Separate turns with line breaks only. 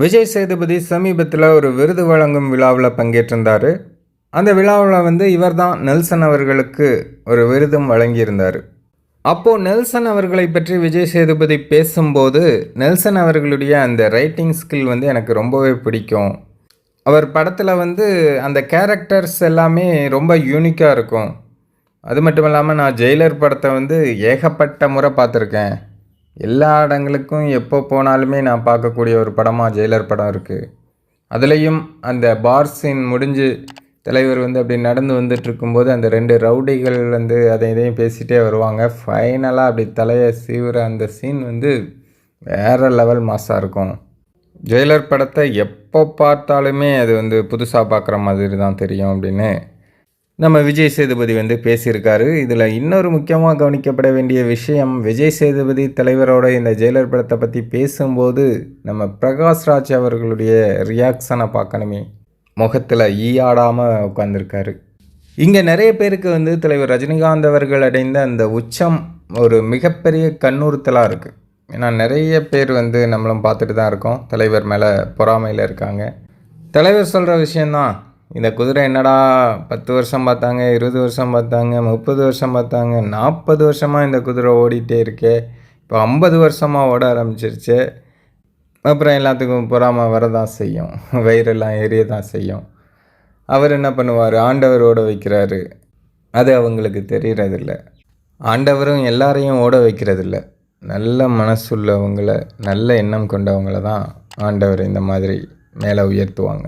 விஜய் சேதுபதி சமீபத்தில் ஒரு விருது வழங்கும் விழாவில் பங்கேற்றிருந்தார். அந்த விழாவில் வந்து இவர் தான் நெல்சன் அவர்களுக்கு ஒரு விருதும் வழங்கியிருந்தார். அப்போது நெல்சன் அவர்களை பற்றி விஜய் சேதுபதி பேசும்போது நெல்சன் அவர்களுடைய அந்த ரைட்டிங் ஸ்கில் வந்து எனக்கு ரொம்பவே பிடிக்கும். அவர் படத்தில் வந்து அந்த கேரக்டர்ஸ் எல்லாமே ரொம்ப யூனிக்காக இருக்கும். அது மட்டும் இல்லாமல் நான் ஜெயிலர் படத்தை வந்து ஏகப்பட்ட முறை பார்த்துருக்கேன். எல்லா இடங்களுக்கும் எப்போ போனாலுமே நான் பார்க்கக்கூடிய ஒரு படமாக ஜெயிலர் படம் இருக்குது அதுலேயும் அந்த பார் சீன் முடிஞ்சு தலைவர் வந்து அப்படி நடந்து வந்துட்டு இருக்கும்போது அந்த ரெண்டு ரவுடிகள் வந்து அதை இதையும் பேசிகிட்டே வருவாங்க. ஃபைனலாக அப்படி தலையை சீவுற அந்த சீன் வந்து வேறு லெவல் மாசாக இருக்கும். ஜெயிலர் படத்தை எப்போ பார்த்தாலுமே அது வந்து புதுசாக பார்க்குற மாதிரி தான் தெரியும் அப்படின்னு நம்ம விஜய் சேதுபதி வந்து பேசியிருக்காரு. இதில் இன்னொரு முக்கியமாக கவனிக்கப்பட வேண்டிய விஷயம் விஜய் சேதுபதி தலைவரோட இந்த ஜெயிலர் படத்தை பற்றி பேசும்போது நம்ம பிரகாஷ் ராஜ் அவர்களுடைய ரியாக்ஷனை பார்க்கணுமே. முகத்தில் ஈயாடாமல் உட்காந்துருக்காரு இங்கே நிறைய பேருக்கு வந்து தலைவர் ரஜினிகாந்த் அவர்கள் அடைந்த அந்த உச்சம் ஒரு மிகப்பெரிய கண்ணூறுத்தலாக இருக்குது ஏன்னா நிறைய பேர் வந்து நம்மளும் பார்த்துட்டு தான் இருக்கோம். தலைவர் மேலே பொறாமையில் இருக்காங்க. தலைவர் சொல்கிற விஷயந்தான் இந்த குதிரை என்னடா பத்து வருஷம் பார்த்தாங்க இருபது வருஷம் பார்த்தாங்க முப்பது வருஷம் பார்த்தாங்க நாற்பது வருஷமாக இந்த குதிரை ஓடிட்டே இருக்கே. இப்போ ஐம்பது வருஷமாக ஓட ஆரம்பிச்சிருச்சு. அப்புறம் எல்லாத்துக்கும் பொறாமல் வரதான் செய்யும். வயிறெல்லாம் எரிய தான் செய்யும். அவர் என்ன பண்ணுவார்? ஆண்டவர் ஓட வைக்கிறாரு. அது அவங்களுக்கு தெரிகிறதில்ல ஆண்டவரும் எல்லாரையும் ஓட வைக்கிறதில்ல. நல்ல மனசுள்ளவங்களை நல்ல எண்ணம் கொண்டவங்கள தான் ஆண்டவர் இந்த மாதிரி மேலே உயர்த்துவாங்க.